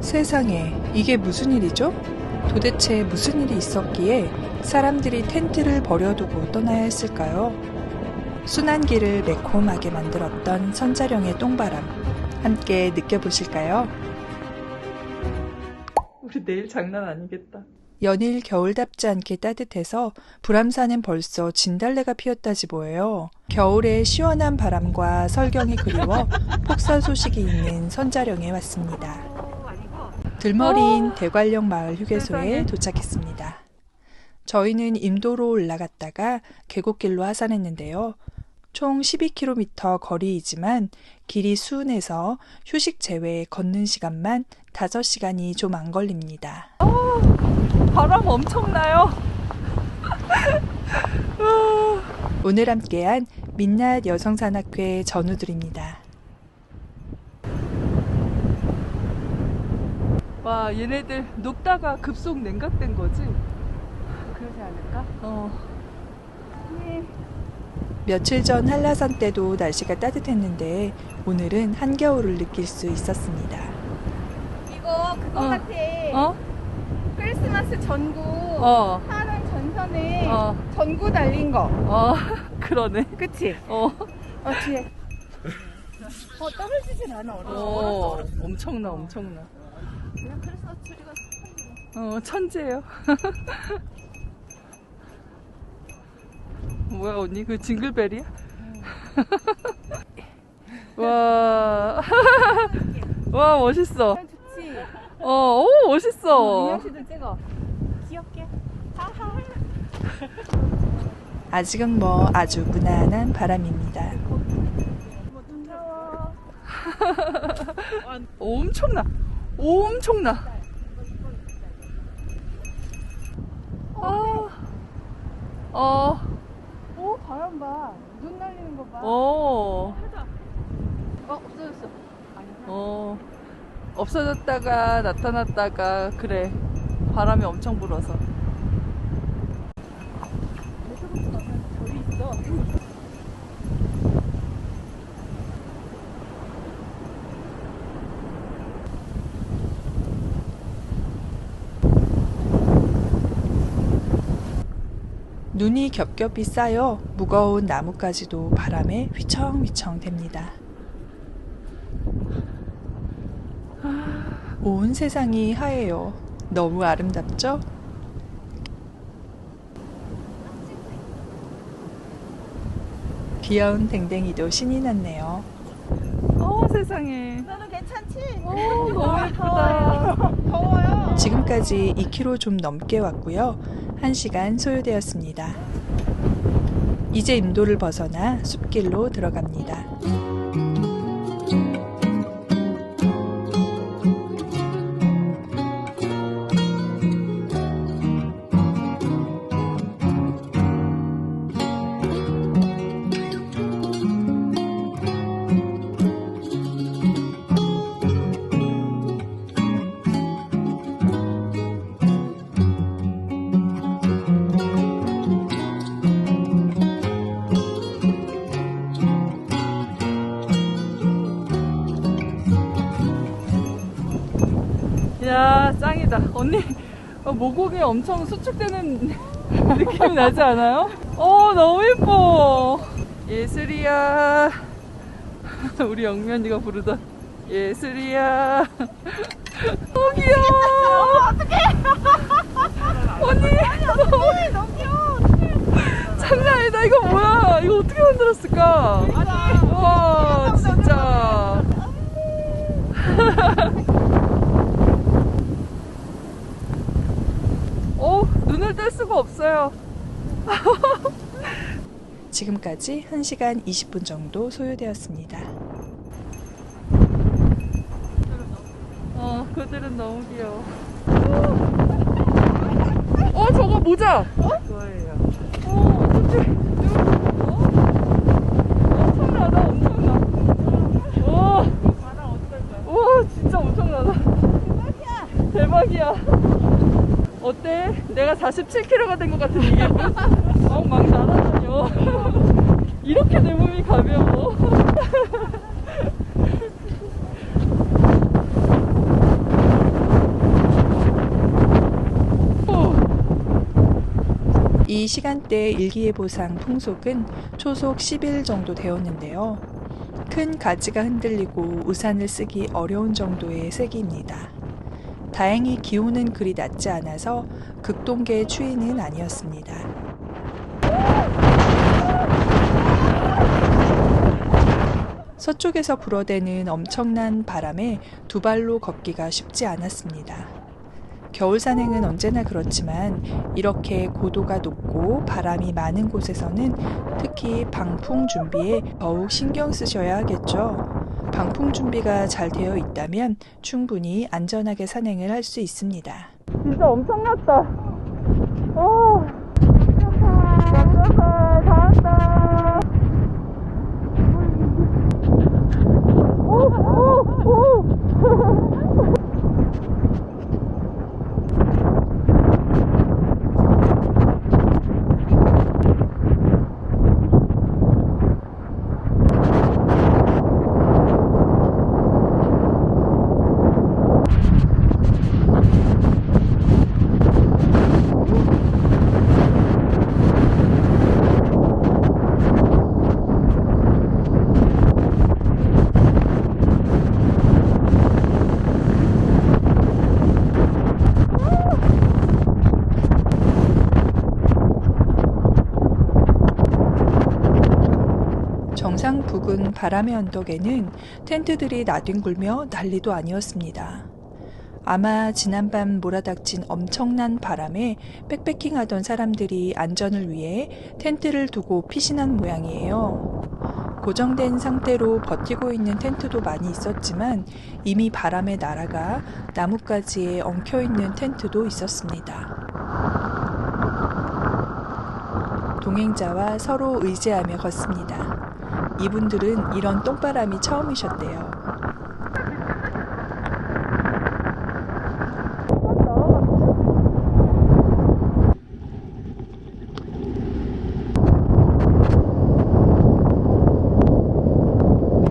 세상에, 이게 무슨 일이죠? 도대체 무슨 일이 있었기에 사람들이 텐트를 버려두고 떠나야 했을까요? 길을 매콤하게 만들었던 선자령의 똥바람. 함께 느껴보실까요? 우리 내일 장난 아니겠다. 연일 겨울답지 않게 따뜻해서 불암산은 벌써 진달래가 피었다지 뭐예요. 겨울의 시원한 바람과 설경이 그리워 폭설 소식이 있는 선자령에 왔습니다. 들머리인 대관령 마을 휴게소에 도착했습니다. 저희는 임도로 올라갔다가 계곡길로 하산했는데요. 총 12km 거리이지만 길이 수은해서 휴식 제외 걷는 시간만 5시간이 좀 안 걸립니다. 바람 엄청나요. 오늘 함께한 민낯 여성산악회 전우들입니다. 와 얘네들 녹다가 급속 냉각된 거지? 그러지 않을까? 어. 며칠 전 한라산 때도 날씨가 따뜻했는데 오늘은 한겨울을 느낄 수 있었습니다. 이거 그거 어. 같아. 어? 크리스마스 전구 어. 파란 전선에 어. 전구 달린 거. 어. 그러네. 그치? 어. 어 뒤에. 어 떨어지진 않아 어려워. 어. 엄청나 엄청나. 크리스마스 트리가 어, 천재예요. 뭐야 언니 그 징글벨이야? 와. 와 멋있어. 참 좋지. 어, 오 멋있어. 민현 씨도 찍어. 귀엽게. 하하. 아직은 뭐 아주 무난한 바람입니다. 무서워. 엄청나. 엄청나. 어. 어. 오 바람 봐. 눈 날리는 거 봐. 어. 어 없어졌어. 어. 없어졌다가 나타났다가 그래. 바람이 엄청 불어서. 눈이 겹겹이 쌓여 무거운 나뭇가지도 바람에 휘청휘청 됩니다. 온 세상이 하얘요. 너무 아름답죠? 귀여운 댕댕이도 신이 났네요. 어 세상에. 너는 괜찮지? 어, 너무 예쁘다. 더워요. 지금까지 2km 좀 넘게 왔고요. 1시간 소요되었습니다. 이제 임도를 벗어나 숲길로 들어갑니다. 어, 모공이 엄청 수축되는 느낌이 나지 않아요? 어 너무 예뻐. 예슬이야. 우리 영면이가 부르던 예슬이야. 어 귀여워. 어떡해. 언니 너무 너무 귀여워. 장난 아니다. 이거 뭐야? 이거 어떻게 만들었을까? 와 진짜 어, 눈을 뗄 수가 없어요. 지금까지 1시간 20분 정도 소요되었습니다. 어, 그들은 너무 귀여워. 어, 저거 모자! 어? 그거예요. 어, 어떡해. 어때? 내가 47kg가 된 것 같은 이게 엉망 어, 날아다녀 이렇게 내 몸이 가벼워 이 시간대 일기예보상 풍속은 초속 10일 정도 되었는데요. 큰 가지가 흔들리고 우산을 쓰기 어려운 정도의 세기입니다. 다행히 기온은 그리 낮지 않아서 극동계 추위는 아니었습니다. 서쪽에서 불어대는 엄청난 바람에 두 발로 걷기가 쉽지 않았습니다. 겨울 산행은 언제나 그렇지만 이렇게 고도가 높고 바람이 많은 곳에서는 특히 방풍 준비에 더욱 신경 쓰셔야 하겠죠. 방풍 준비가 잘 되어 있다면 충분히 안전하게 산행을 할 수 있습니다. 진짜 엄청났다. 오. 다 왔다. 오, 오, 오. 정상 부근 바람의 언덕에는 텐트들이 나뒹굴며 난리도 아니었습니다. 아마 지난밤 몰아닥친 엄청난 바람에 백패킹 하던 사람들이 안전을 위해 텐트를 두고 피신한 모양이에요. 고정된 상태로 버티고 있는 텐트도 많이 있었지만 이미 바람에 날아가 나뭇가지에 엉켜 있는 텐트도 있었습니다. 동행자와 서로 의지하며 걷습니다. 이분들은 이런 똥바람이 처음이셨대요.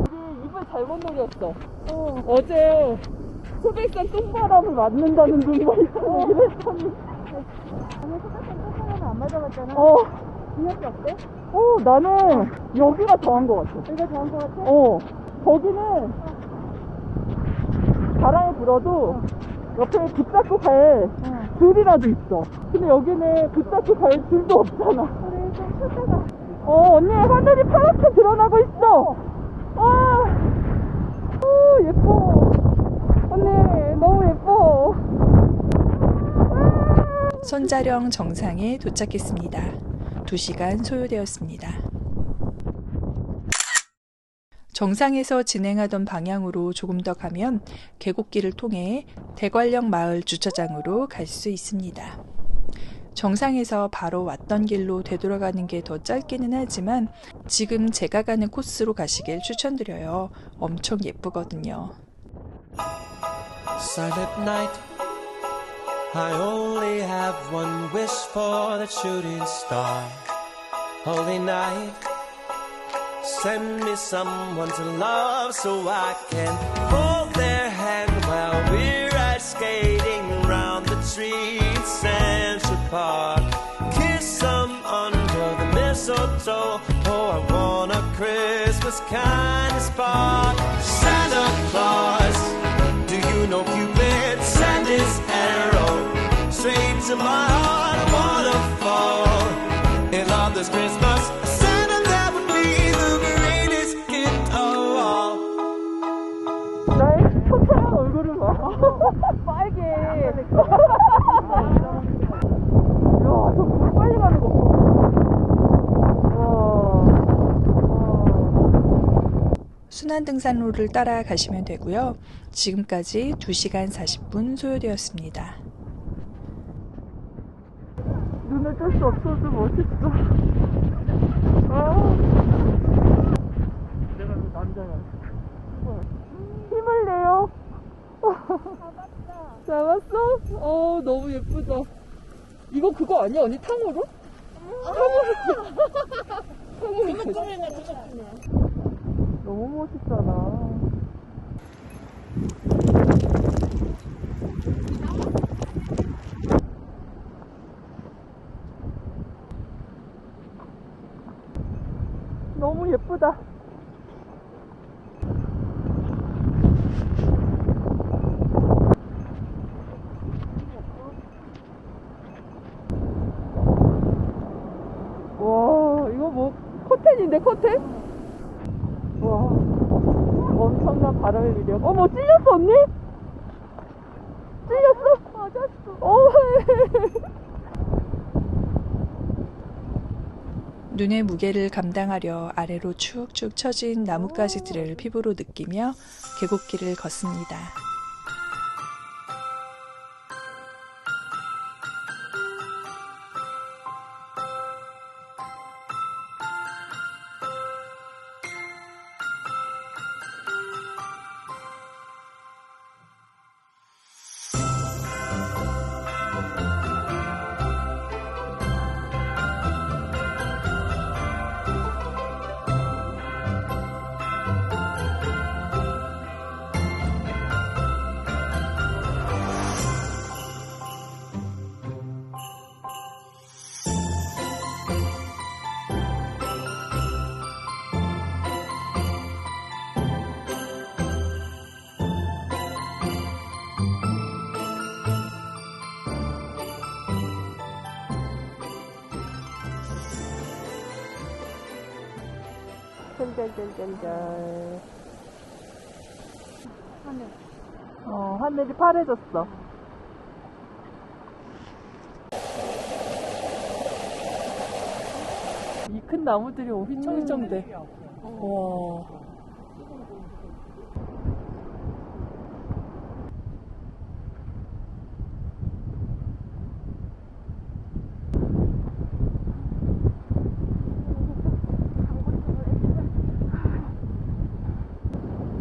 우리 입을 잘못 녹였어. 어. 제 소백산 똥바람을 맞는다는 눈만 이랬더니. 아니 소백산 똥바람은 안 맞아봤잖아. 어. 기억이 어때? 어, 나는 여기가 더한 것 같아. 여기가 더한 것 같아? 어. 거기는 바람이 불어도 옆에 붙잡고 갈 응. 줄이라도 있어. 근데 여기는 붙잡고 갈 줄도 없잖아. 우리 좀 쳤다가 어, 언니 하늘이 파랗게 드러나고 있어. 와, 오 예뻐. 언니 너무 예뻐. 손자령 정상에 도착했습니다. 2시간 소요되었습니다. 정상에서 진행하던 방향으로 조금 더 가면 계곡길을 통해 대관령 마을 주차장으로 갈 수 있습니다. 정상에서 바로 왔던 길로 되돌아가는 게 더 짧기는 하지만 지금 제가 가는 코스로 가시길 추천드려요. 엄청 예쁘거든요. I only have one wish for the shooting star. Holy night. Send me someone to love so I can hold their hand while we're ice skating round the tree in Central Park. Kiss them under the mistletoe. Oh, I want a Christmas kind of spark. Santa Claus, straight to my heart? Waterfall. In love this Christmas, Santa that would be the greatest gift of all. 나의 초췌한 얼굴을 봐. 빨개. 이야, 저불 빨리 가는 거 봐. 와. 와. 순환등산로를 따라 가시면 되고요. 지금까지 2시간 40분 소요되었습니다. 눈을 뗄수 없어서 멋있어. 아. 내가 남자야. 힘을 내요. 잡았어? 어, 너무 예쁘다. 이거 그거 아니야? 언니 탕후루? 탕후루. 탕후루. 너무 멋있잖아. 너무 예쁘다. 와, 이거 뭐, 커튼인데, 커튼? 와, 엄청난 바람의 위력. 어머, 찔렸어, 언니? 찔렸어? 맞았어. 어, 눈의 무게를 감당하려 아래로 축축 처진 나뭇가지들을 피부로 느끼며 계곡길을 걷습니다. 짠짠짠짠짠. 하늘. 어, 하늘이 파래졌어. 이 큰 나무들이 오 휘청휘청대. 와.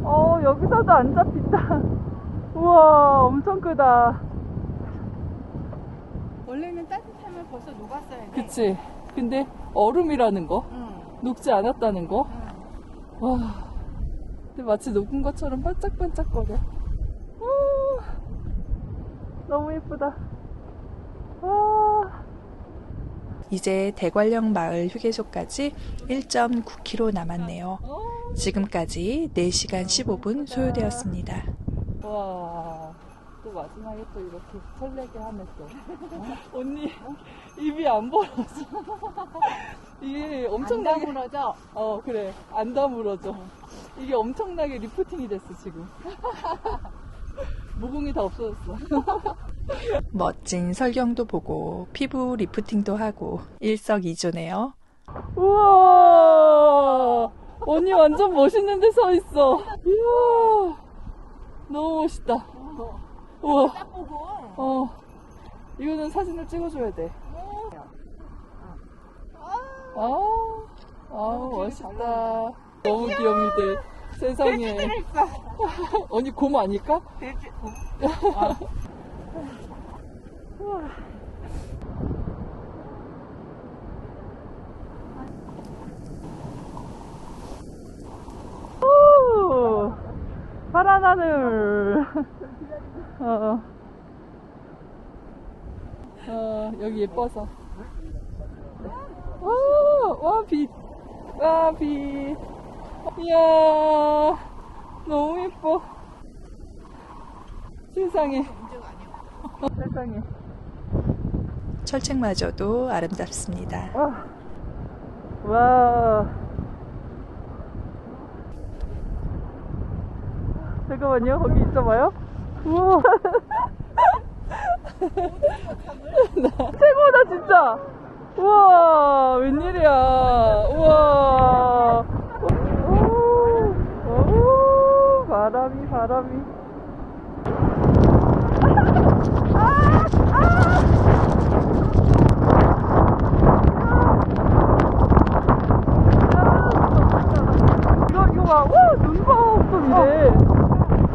어, 여기서도 안 잡힌다. 우와, 엄청 크다. 원래는 따뜻하면 벌써 녹았어야 돼. 그치? 근데 얼음이라는 거? 응. 녹지 않았다는 거? 응. 와. 근데 마치 녹은 것처럼 반짝반짝거려. 우, 너무 예쁘다. 와. 이제 대관령 마을 휴게소까지 1.9km 남았네요. 지금까지 4시간 15분 소요되었습니다. 와. 또 마지막에 또 이렇게 설레게 하면서. 어? 언니, 입이 안 벌어져. 이게 엄청나게. 다물어져. 어, 그래. 안 다물어져. 이게 엄청나게 리프팅이 됐어, 지금. 모공이 다 없어졌어. 멋진 설경도 보고 피부 리프팅도 하고 일석이조네요. 우와! 언니 완전 멋있는 데 서 있어. 이야! 너무 멋있다. 우와. 어. 이거는 사진을 찍어줘야 돼. 아, 아, 멋있다. 너무 귀엽니다. 세상에. 언니 곰 아닐까? 오! 파란 하늘. 어. 어, 여기 예뻐서. 오, 와, 빛. 와, 빛. 이야, 너무 예뻐. 세상에. 세상에. 철책마저도 아름답습니다. 와. 와. 잠깐만요. 거기 있어봐요. 우와. 나 최고다 진짜. 우와 웬일이야. 우와. 오, 오, 바람이 바람이. 이거 이거 봐. 와 눈봐 좀 이래.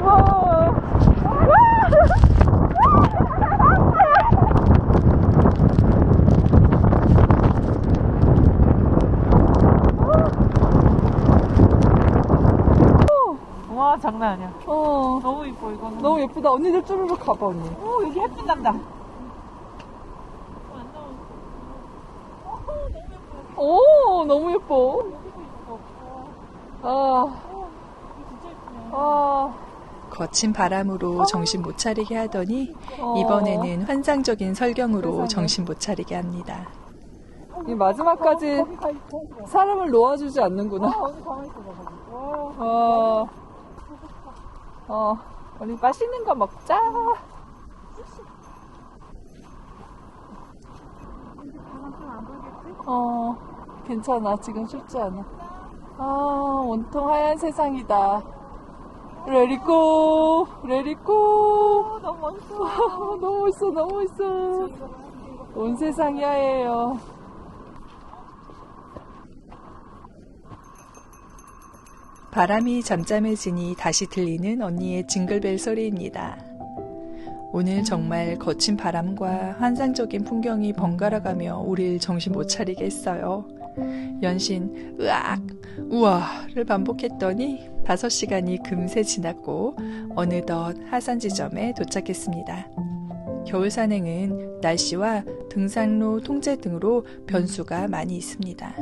와. 와, 장난 아니야. 어. 너무 이뻐, 이거는. 너무 예쁘다. 언니들 쭈르륵 가봐 언니. 오, 여기 햇빛 난다. 오 너무 예뻐. 아, 아, 거친 바람으로 정신 못 차리게 하더니 어. 이번에는 환상적인 설경으로 정신 못 차리게 합니다. 이 마지막까지 사람을 놓아주지 않는구나. 어, 어, 우리 맛있는 거 먹자. 어, 괜찮아. 지금 춥지 않아. 아, 온통 하얀 세상이다. 레리꼬, 레리꼬. 너무 멋있어. 너무 멋있어, 너무 멋있어. 온 세상이 하얘요. 바람이 잠잠해지니 다시 들리는 언니의 징글벨 소리입니다. 오늘 정말 거친 바람과 환상적인 풍경이 번갈아가며 우릴 정신 못 차리게 했어요. 연신 으악 우와를 반복했더니 5시간이 금세 지났고 어느덧 하산 지점에 도착했습니다. 겨울 산행은 날씨와 등산로 통제 등으로 변수가 많이 있습니다.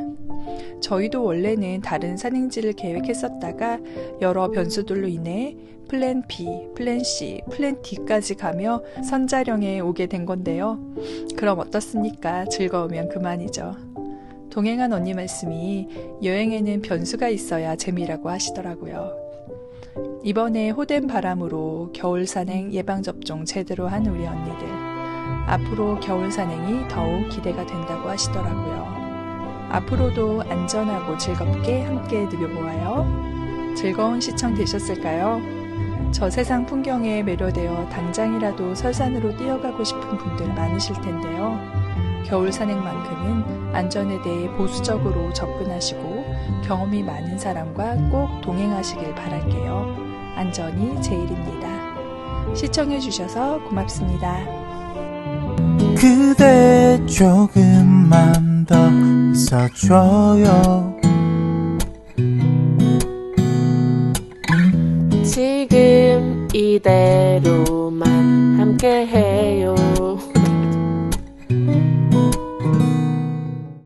저희도 원래는 다른 산행지를 계획했었다가 여러 변수들로 인해 플랜 B, 플랜 C, 플랜 D까지 가며 선자령에 오게 된 건데요. 그럼 어떻습니까? 즐거우면 그만이죠. 동행한 언니 말씀이 여행에는 변수가 있어야 재미라고 하시더라고요. 이번에 호된 바람으로 겨울 산행 예방접종 제대로 한 우리 언니들. 앞으로 겨울 산행이 더욱 기대가 된다고 하시더라고요. 앞으로도 안전하고 즐겁게 함께 누벼보아요. 즐거운 시청 되셨을까요? 저 세상 풍경에 매료되어 당장이라도 설산으로 뛰어가고 싶은 분들 많으실 텐데요. 겨울 산행만큼은 안전에 대해 보수적으로 접근하시고 경험이 많은 사람과 꼭 동행하시길 바랄게요. 안전이 제일입니다. 시청해주셔서 고맙습니다. 그대 조금만 더 있어줘요 지금 이대로만 함께해요.